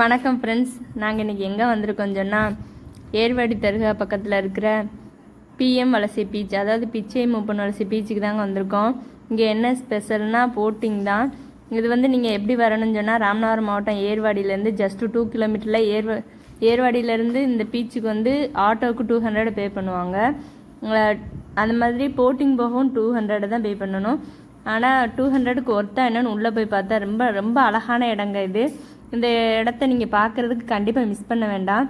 வணக்கம் ஃப்ரெண்ட்ஸ் நாங்கள் இன்றைக்கி எங்கே வந்திருக்கோம் சொன்னால் ஏர்வாடி தருகா பக்கத்தில் இருக்கிற பிஎம் வலசி பீச் அதாவது பிச்சை மூப்பன் வலசி பீச்சுக்கு தாங்க வந்திருக்கோம். இங்கே என்ன ஸ்பெஷல்னால் போட்டிங் தான். இது வந்து நீங்கள் எப்படி வரணும்னு சொன்னால் ராமநாதபுரம் மாவட்டம் ஏர்வாடியிலேருந்து ஜஸ்ட்டு டூ கிலோமீட்டரில் ஏர்வ ஏர்வாடியிலேருந்து இந்த பீச்சுக்கு வந்து ஆட்டோவுக்கு டூ ஹண்ட்ரட் பே பண்ணுவாங்க. அந்த மாதிரி போட்டிங் போகவும் டூ ஹண்ட்ரட் தான் பே பண்ணணும். ஆனால் டூ ஹண்ட்ரடுக்கு ஒர்த்தாக என்னென்னு உள்ளே போய் பார்த்தா ரொம்ப ரொம்ப அழகான இடங்க இது. இந்த இடத்த நீங்கள் பார்க்குறதுக்கு கண்டிப்பாக மிஸ் பண்ண வேண்டாம்.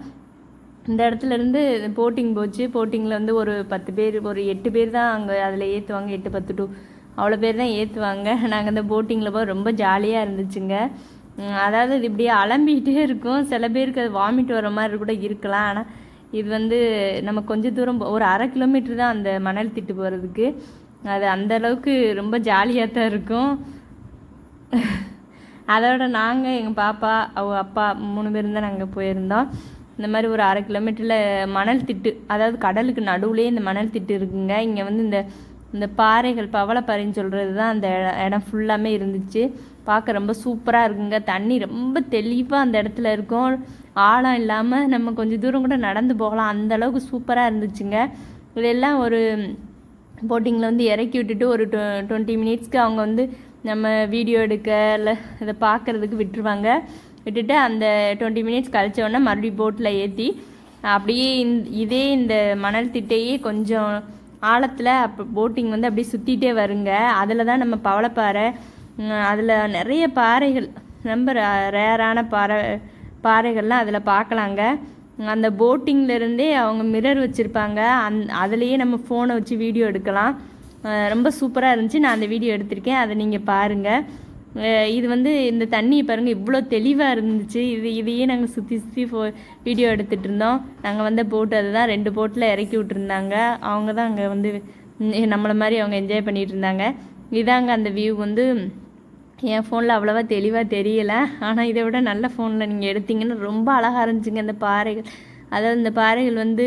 இந்த இடத்துல இருந்து போட்டிங் போச்சு. போட்டிங்கில் வந்து ஒரு பத்து பேர் ஒரு எட்டு பேர் தான் அங்கே அதில் ஏற்றுவாங்க எட்டு பத்து டூ அவ்வளோ பேர் தான் ஏற்றுவாங்க நாங்கள் இந்த போட்டிங்கில் போய் ரொம்ப ஜாலியாக இருந்துச்சுங்க. அதாவது இது இப்படியே அலம்பிக்கிட்டே இருக்கும். சில பேருக்கு அது வாமிட் வர மாதிரி கூட இருக்கலாம். ஆனால் இது வந்து நம்ம கொஞ்சம் தூரம் ஒரு அரை கிலோமீட்டர் தான் அந்த மணல் திட்டு போகிறதுக்கு அது அந்த அளவுக்கு ரொம்ப ஜாலியாக தான் இருக்கும். அதோட நாங்கள் எங்கள் பாப்பா அவ அப்பா மூணு பேரும் தான் நாங்கள் போயிருந்தோம். இந்த மாதிரி ஒரு அரை கிலோமீட்டரில் மணல் திட்டு அதாவது கடலுக்கு நடுவுலேயே இந்த மணல் திட்டு இருக்குங்க. இங்கே வந்து இந்த இந்த பாறைகள் பவளப்பாறைன்னு சொல்கிறது தான் அந்த இடம் ஃபுல்லாமே இருந்துச்சு. பார்க்க ரொம்ப சூப்பராக இருக்குங்க. தண்ணி ரொம்ப தெளிவாக அந்த இடத்துல இருக்கும். ஆழம் இல்லாமல் நம்ம கொஞ்சம் தூரம் கூட நடந்து போகலாம். அந்த அளவுக்கு சூப்பராக இருந்துச்சுங்க. இதெல்லாம் ஒரு போட்டிங்கில் வந்து இறக்கி விட்டுட்டு ஒரு டுவெண்ட்டி மினிட்ஸ்க்கு அவங்க வந்து நம்ம வீடியோ எடுக்க இல்லை இதை பார்க்குறதுக்கு விட்டுருவாங்க. விட்டுட்டு அந்த டுவெண்ட்டி மினிட்ஸ் கழிச்ச உடனே மறுபடியும் போட்டில் ஏற்றி அப்படியே இந் இதே இந்த மணல் திட்டையே கொஞ்சம் ஆழத்தில் அப்போ போட்டிங் வந்து அப்படியே சுற்றிட்டே வருங்க. அதில் தான் நம்ம பவளப்பாறை அதில் நிறைய பாறைகள் ரொம்ப ரேரான பாறை பாறைகள்லாம் அதில் பார்க்கலாங்க அந்த போட்டிங்லேருந்தே அவங்க மிரர் வச்சுருப்பாங்க. அந் அதுலேயே நம்ம ஃபோனை வச்சு வீடியோ எடுக்கலாம். ரொம்ப சூப்பராக இருந்துச்சு. நான் அந்த வீடியோ எடுத்திருக்கேன். அதை நீங்கள் பாருங்கள் இது வந்து இந்த தண்ணியை பாருங்கள் இவ்வளோ தெளிவாக இருந்துச்சு. இது இதையே நாங்கள் சுற்றி சுற்றி ஃபோ வீடியோ எடுத்துகிட்டு இருந்தோம். நாங்கள் வந்த போட்டு அதுதான். ரெண்டு போட்டில் இறக்கி விட்டுருந்தாங்க. அவங்க தான் அங்கே வந்து நம்மளை மாதிரி அவங்க என்ஜாய் பண்ணிகிட்டு இருந்தாங்க. இதாங்க அந்த வியூ வந்து என் ஃபோனில் அவ்வளோவா தெளிவாக தெரியலை. ஆனால் இதை விட நல்ல ஃபோனில் நீங்கள் எடுத்தீங்கன்னா ரொம்ப அழகாக இருந்துச்சுங்க. அந்த பாறைகள் அதாவது இந்த பாறைகள் வந்து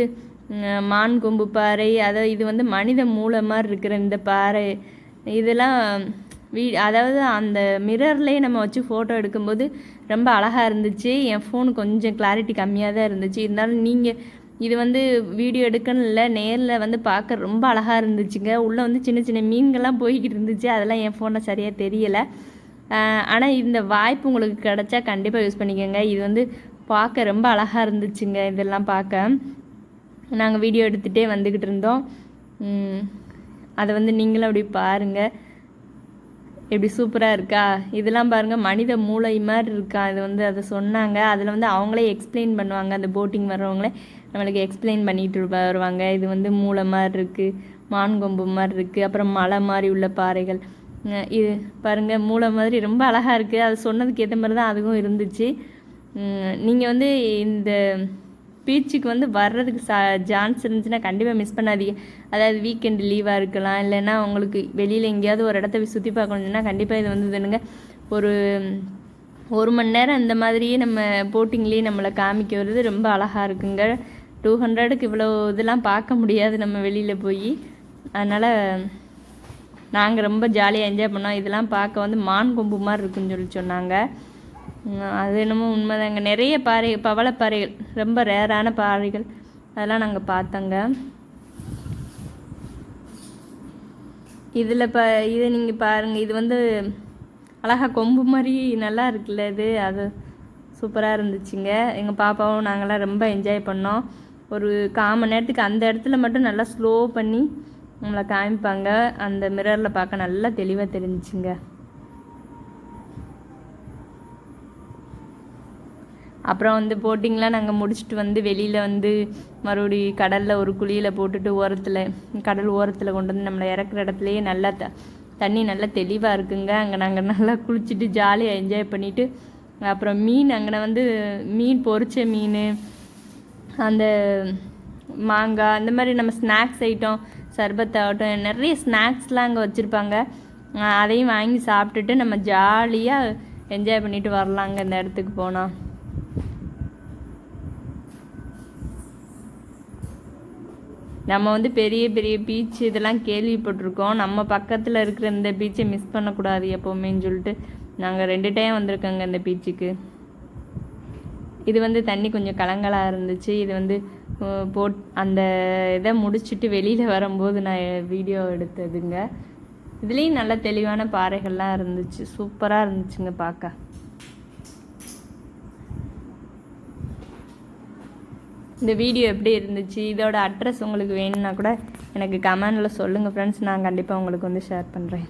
மான் கொம்பு பாறை அதை இது வந்து மனித மூளை மாதிரி இருக்கிற இந்த பாறை இதெல்லாம் வீ அதாவது அந்த மிரர்லேயே நம்ம வச்சு ஃபோட்டோ எடுக்கும்போது ரொம்ப அழகாக இருந்துச்சு. என் ஃபோன் கொஞ்சம் கிளாரிட்டி கம்மியாக தான் இருந்துச்சு. இருந்தாலும் நீங்கள் இது வந்து வீடியோ எடுக்கணும் இல்லை நேரில் வந்து பார்க்க ரொம்ப அழகாக இருந்துச்சுங்க. உள்ளே வந்து சின்ன சின்ன மீன்கள்லாம் போய்கிட்டு இருந்துச்சு. அதெல்லாம் என் ஃபோனில் சரியாக தெரியலை. ஆனால் இந்த வாய்ப்பு உங்களுக்கு கிடைச்சா கண்டிப்பாக யூஸ் பண்ணிக்கோங்க. இது வந்து பார்க்க ரொம்ப அழகாக இருந்துச்சுங்க இதெல்லாம் பார்க்க. நாங்கள் வீடியோ எடுத்துகிட்டே வந்துக்கிட்டு இருந்தோம். அதை வந்து நீங்களும் அப்படி பாருங்கள் எப்படி சூப்பராக இருக்கா? இதெல்லாம் பாருங்கள் மனித மூளை மாதிரி இருக்கா? இது வந்து அதை சொன்னாங்க. அதில் வந்து அவங்களே எக்ஸ்பிளைன் பண்ணுவாங்க. அந்த போட்டிங் வர்றவங்களே நம்மளுக்கு எக்ஸ்பிளைன் பண்ணிட்டு வருவாங்க. இது வந்து மூளை மாதிரி இருக்குது மான் கொம்பு மாதிரி இருக்குது அப்புறம் மலை மாதிரி உள்ள பாறைகள். இது பாருங்கள் மூளை மாதிரி ரொம்ப அழகாக இருக்குது அது சொன்னதுக்கு ஏற்ற மாதிரி தான் அதுவும் இருந்துச்சு. நீங்கள் வந்து இந்த பீச்சுக்கு வந்து வர்றதுக்கு சா சான்ஸ் இருந்துச்சுன்னா கண்டிப்பாக மிஸ் பண்ணாதீங்க. அதாவது வீக்கெண்டு லீவாக இருக்கலாம் இல்லைன்னா உங்களுக்கு வெளியில் எங்கேயாவது ஒரு இடத்த போய் சுற்றி பார்க்கணும்னா கண்டிப்பாக இது வந்து இதுனுங்க ஒரு ஒரு மணி நேரம் இந்த மாதிரியே நம்ம போட்டிங்லேயே நம்மளை காமிக்க வருது ரொம்ப அழகாக இருக்குங்க. டூ ஹண்ட்ரடுக்கு இவ்வளோ இதெல்லாம் பார்க்க முடியாது நம்ம வெளியில் போய். அதனால் நாங்கள் ரொம்ப ஜாலியாக என்ஜாய் பண்ணோம். இதெல்லாம் பார்க்க வந்து மான் கொம்பு மாதிரி இருக்குன்னு சொல்லி சொன்னாங்க. அது என்னமோ உண்மைதாங்க. நிறைய பாறை பவளப்பாறைகள் ரொம்ப ரேரான பாறைகள். அதெல்லாம் நாங்கள் பார்த்தோங்க. இதில் ப இதை நீங்கள் பாருங்கள் இது வந்து அழகா கொம்பு மாதிரி நல்லா இருக்குல்ல இது. அது சூப்பராக இருந்துச்சுங்க. எங்கள் பாப்பாவும் நாங்களாம் ரொம்ப என்ஜாய் பண்ணோம். ஒரு கால் மணி நேரத்துக்கு அந்த இடத்துல மட்டும் நல்லா ஸ்லோ பண்ணி நம்மளை காமிப்பாங்க. அந்த மிரரில் பார்க்க நல்லா தெளிவாக தெரிஞ்சுங்க அப்புறம் வந்து போட்டிங்லாம் நாங்கள் முடிச்சுட்டு வந்து வெளியில் வந்து மறுபடி கடலில் ஒரு குழியில் போட்டுட்டு ஓரத்தில் கடல் ஓரத்தில் கொண்டு வந்து நம்மளை இறக்குற இடத்துலையே நல்லா த தண்ணி நல்லா தெளிவாக இருக்குங்க. அங்கே நாங்கள் நல்லா குளிச்சுட்டு ஜாலியாக என்ஜாய் பண்ணிவிட்டு அப்புறம் மீன் அங்கே வந்து மீன் பொரிச்ச மீன் அந்த மாங்காய் அந்த மாதிரி நம்ம ஸ்நாக்ஸ் ஐட்டம் சர்பத் ஆகட்டும் நிறைய ஸ்நாக்ஸ்லாம் அங்கே வச்சுருப்பாங்க. அதையும் வாங்கி சாப்பிட்டுட்டு நம்ம ஜாலியாக என்ஜாய் பண்ணிட்டு வரலாங்க இந்த இடத்துக்கு போனால் நம்ம வந்து பெரிய பெரிய பீச் இதெல்லாம் கேள்விப்பட்டிருக்கோம். நம்ம பக்கத்தில் இருக்கிற இந்த பீச்சை மிஸ் பண்ணக்கூடாது எப்போவுமேன்னு சொல்லிட்டு நாங்கள் ரெண்டு டைம் வந்திருக்கோங்க இந்த பீச்சுக்கு இது வந்து தண்ணி கொஞ்சம் கலங்கலாக இருந்துச்சு. இது வந்து போட் அந்த இதை முடிச்சுட்டு வெளியில் வரும்போது நான் வீடியோ எடுத்ததுங்க. இதுலேயும் நல்ல தெளிவான பாறைகள்லாம் இருந்துச்சு. சூப்பராக இருந்துச்சுங்க பார்க்க இந்த வீடியோ எப்படி இருந்துச்சு? இதோட அட்ரஸ் உங்களுக்கு வேணும்னா கூட எனக்கு கமெண்டில் சொல்லுங்கள் ஃப்ரெண்ட்ஸ் நான் கண்டிப்பாக உங்களுக்கு வந்து ஷேர் பண்ணுறேன்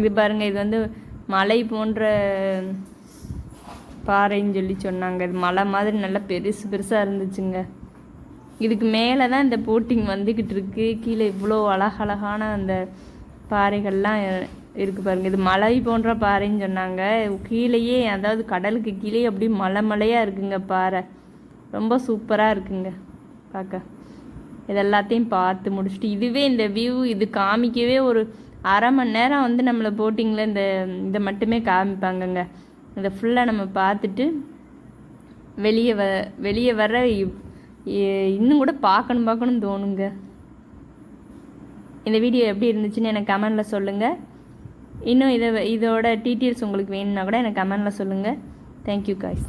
இது பாருங்கள் இது வந்து மலை போன்ற பாறைன்னு சொல்லி சொன்னாங்க. இது மலை மாதிரி நல்லா பெருசு பெருசாக இருந்துச்சுங்க. இதுக்கு மேலே தான் இந்த போட்டிங் வந்துக்கிட்டு இருக்கு. கீழே இவ்வளோ அழகழகான அந்த பாறைகள்லாம் இருக்குது பாருங்கள் இது மலை போன்ற பாறைன்னு சொன்னாங்க. கீழேயே அதாவது கடலுக்கு கீழே அப்படியே மலை மலையாக இருக்குங்க பாறை. ரொம்ப சூப்பராக இருக்குங்க. பார்க்க இது எல்லாத்தையும் பார்த்து முடிச்சுட்டு இதுவே இந்த வியூ இது காமிக்கவே ஒரு அரை மணி நேரம் வந்து நம்மளை போட்டிங்கில் இந்த இதை மட்டுமே காமிப்பாங்கங்க. இதை ஃபுல்லாக நம்ம பார்த்துட்டு வெளியே வ வெளியே வர இன்னும் கூட பார்க்கணும் பார்க்கணும் தோணுங்க. இந்த வீடியோ எப்படி இருந்துச்சுன்னு எனக்கு கமெண்டில் சொல்லுங்கள் இன்னும் இதை இதோட டீட்டெயில்ஸ் உங்களுக்கு வேணும்னா கூட எனக்கு கமெண்டில் சொல்லுங்கள் தேங்க்யூ காய்ஸ்